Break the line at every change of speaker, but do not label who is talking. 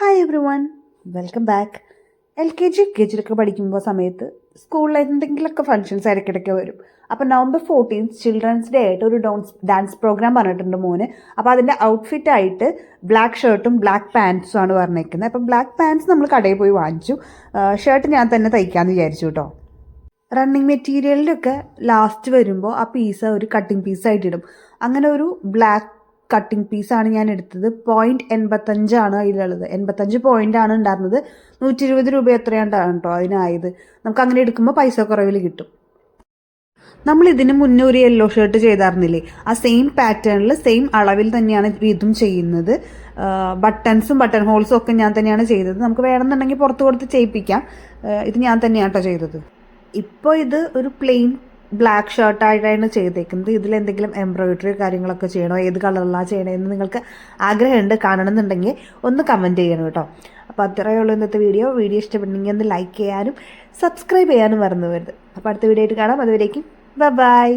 Hi everyone welcome back L K G K ജിയിലൊക്കെ പഠിക്കുമ്പോൾ സമയത്ത് സ്കൂളിൽ എന്തെങ്കിലുമൊക്കെ ഫങ്ഷൻസ് ഇടയ്ക്കിടയ്ക്ക് വരും. അപ്പോൾ നവംബർ ഫോർട്ടീൻത്ത് ചിൽഡ്രൻസ് ഡേ ആയിട്ട് ഒരു ഡോൺസ് ഡാൻസ് പ്രോഗ്രാം പറഞ്ഞിട്ടുണ്ട് മോന്. അപ്പോൾ അതിന്റെ ഔട്ട്ഫിറ്റ് ആയിട്ട് ബ്ലാക്ക് ഷർട്ടും ബ്ലാക്ക് പാൻസും ആണ് പറഞ്ഞേക്കുന്നത് അപ്പോൾ ബ്ലാക്ക് പാൻസ് നമ്മൾ കടയിൽ പോയി വാങ്ങിച്ചു. ഷർട്ട് ഞാൻ തന്നെ തയ്ക്കാമെന്ന് വിചാരിച്ചു കേട്ടോ റണ്ണിങ് മെറ്റീരിയലിലൊക്കെ ലാസ്റ്റ് വരുമ്പോൾ ആ പീസ് ഒരു കട്ടിങ് പീസായിട്ടിടും അങ്ങനെ ഒരു ബ്ലാക്ക് കട്ടിങ് പീസാണ് ഞാൻ എടുത്തത്. പോയിന്റ് എൺപത്തഞ്ചാണ് അതിലുള്ളത്. എൺപത്തഞ്ച് ആണ് ഉണ്ടായിരുന്നത്. നൂറ്റി ഇരുപത് രൂപ എത്രയാണ് കേട്ടോ അതിനായത്. നമുക്ക് അങ്ങനെ എടുക്കുമ്പോൾ പൈസ കുറവിൽ കിട്ടും. നമ്മൾ ഇതിന് മുന്നേ ഒരു യെല്ലോ ഷർട്ട് ചെയ്തായിരുന്നില്ലേ? ആ സെയിം പാറ്റേണിൽ സെയിം അളവിൽ തന്നെയാണ് ഇതും ചെയ്യുന്നത്. ബട്ടൺസും ബട്ടൺ ഹോൾസും ഒക്കെ ഞാൻ തന്നെയാണ് ചെയ്തത്. നമുക്ക് വേണമെന്നുണ്ടെങ്കിൽ പുറത്ത് കൊടുത്ത് ചെയ്യിപ്പിക്കാം. ഇത് ഞാൻ തന്നെയാണ് കേട്ടോ ചെയ്തത്. ഇപ്പോൾ ഇത് ഒരു പ്ലെയിൻ ബ്ലാക്ക് ഷർട്ടായിട്ടാണ് ചെയ്തേക്കുന്നത്. ഇതിൽ എന്തെങ്കിലും എംബ്രോയിഡറി കാര്യങ്ങളൊക്കെ ചെയ്യണോ? ഏത് കളറിലാണ് ചെയ്യണമെന്ന് നിങ്ങൾക്ക് ആഗ്രഹമുണ്ട് കാണണമെന്നുണ്ടെങ്കിൽ ഒന്ന് കമന്റ് ചെയ്യണം കേട്ടോ. അപ്പോൾ അത്രയേ ഉള്ളൂ ഇന്നത്തെ വീഡിയോ വീഡിയോ ഇഷ്ടപ്പെട്ടെങ്കിൽ ഒന്ന് ലൈക്ക് ചെയ്യാനും സബ്സ്ക്രൈബ് ചെയ്യാനും മറന്നു വരുത് അപ്പോൾ അടുത്ത വീഡിയോ ആയിട്ട് കാണാം. അതുവരേക്കും ബൈ